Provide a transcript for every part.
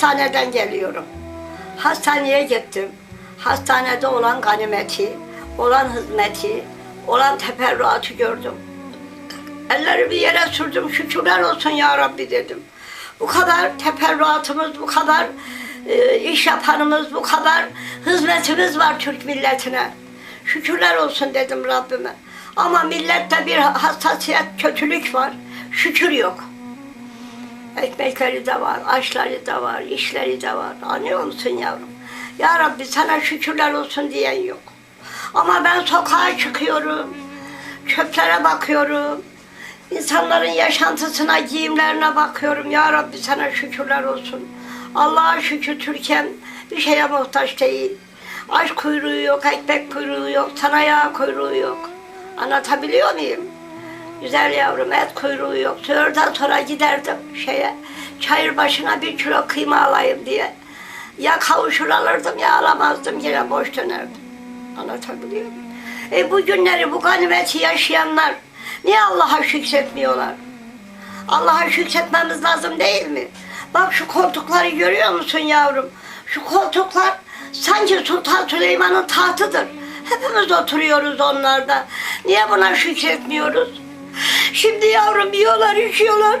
hastaneden geliyorum. Hastaneye gittim. Hastanede olan ganimeti, olan hizmeti, olan teferruatı gördüm. Ellerimi yere sürdüm, şükürler olsun ya Rabbi dedim. Bu kadar teferruatımız, bu kadar e, iş yapanımız, bu kadar hizmetimiz var Türk milletine. Şükürler olsun dedim Rabbime. Ama millette bir hassasiyet, kötülük var. Şükür yok. Ekmekleri de var, aşları da var, işleri de var. Anlıyor musun yavrum? Ya Rabbi sana şükürler olsun diyen yok. Ama ben sokağa çıkıyorum, çöplere bakıyorum, insanların yaşantısına, giyimlerine bakıyorum. Ya Rabbi sana şükürler olsun. Allah'a şükür Türkiye'm bir şeye muhtaç değil. Aş kuyruğu yok, ekmek kuyruğu yok, sana yağ kuyruğu yok. Anlatabiliyor muyum? Güzel yavrum et kuyruğu yok. Öğleden sonra giderdim şeye. Çayır başına bir kilo kıyma alayım diye. Ya kavuşur alırdım ya alamazdım yine boş dönerdim. Anlatabiliyor muyum? E bu günleri bu ganimeti yaşayanlar niye Allah'a şükretmiyorlar? Allah'a şükretmemiz lazım değil mi? Bak şu koltukları görüyor musun yavrum? Şu koltuklar sanki Sultan Süleyman'ın tahtıdır. Hepimiz oturuyoruz onlarda. Niye buna şükretmiyoruz? Şimdi yavrum yiyorlar, içiyorlar.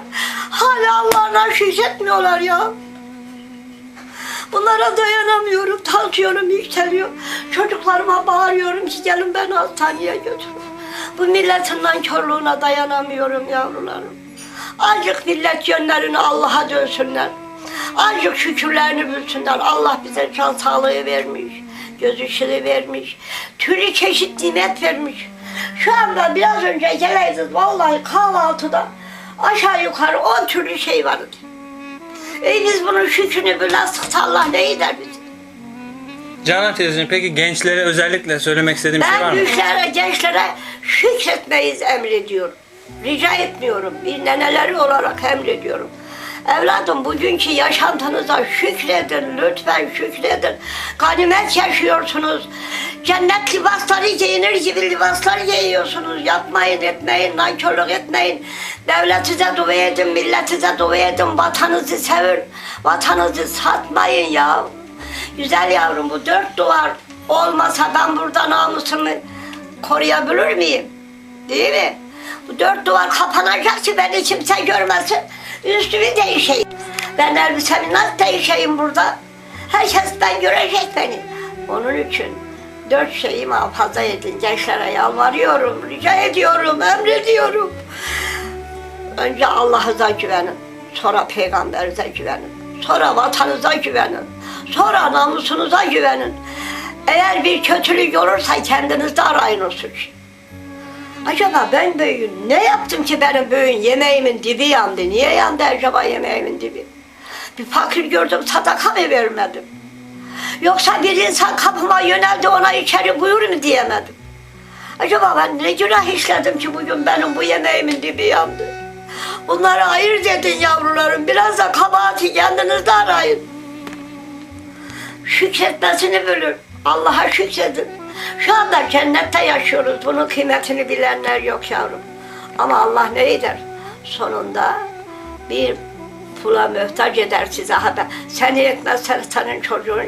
Hala Allah'ına şükretmiyorlar ya. Bunlara dayanamıyorum. Tansiyonum yükseliyor. Çocuklarıma bağırıyorum ki gelin beni hastaneye götürün. Bu milletin nankörlüğüne dayanamıyorum yavrularım. Azıcık millet yönlerini Allah'a dönsünler. Azıcık şükürlerini bilsinler. Allah bize can sağlığı vermiş. Göz ışığı vermiş. Türlü çeşit nimet vermiş. Şu anda biraz önce geleydiniz vallahi kahvaltıda aşağı yukarı 10 türlü şey vardı. E biz bunun şükrünü bilmezsek Allah ne eder bizi? Canan teyzeciğim peki gençlere özellikle söylemek istediğim bir şey var Ben mı? büyüklere, gençlere şükretmeyi emrediyorum. Rica etmiyorum. Bir neneleri olarak emrediyorum. Evladım bugünkü yaşantınıza şükredin, lütfen şükredin. Ganimet yaşıyorsunuz. Cennet libasları giyinir gibi libaslar giyiyorsunuz. Yapmayın, etmeyin, nankörlük etmeyin. Devletinize dua edin, milletinize dua edin. Vatanınızı sevin, vatanınızı satmayın ya. Güzel yavrum bu dört duvar olmasa ben burada namusumu koruyabilir miyim? Değil mi? Bu dört duvar kapanacak ki beni kimse görmesin. Üstümü değişeyim. Ben elbisemi nasıl değişeyim burada? Herkes ben görecek beni. Onun için dört şeyi muhafaza edin. Gençlere yalvarıyorum, rica ediyorum, emrediyorum. Önce Allah'a güvenin. Sonra peygamberinize güvenin. Sonra vatanınıza güvenin. Sonra namusunuza güvenin. Eğer bir kötülük olursa kendinizde arayın o suç. Acaba ben bugün ne yaptım ki benim bugün yemeğimin dibi yandı? Niye yandı acaba yemeğimin dibi? Bir fakir gördüm sadaka mı vermedim? Yoksa bir insan kapıma yöneldi ona içeri buyur mu diyemedim. Acaba ben ne günah işledim ki bugün benim bu yemeğimin dibi yandı? Bunları ayırt edin yavrularım. Biraz da kabahati kendinizde arayın. Şükretmesini bilin. Allah'a şükredin. Şu anda cennette yaşıyoruz. Bunun kıymetini bilenler yok yavrum. Ama Allah ne eder? Sonunda bir pula muhtaç eder size haber. Seni etmez senin çocuğun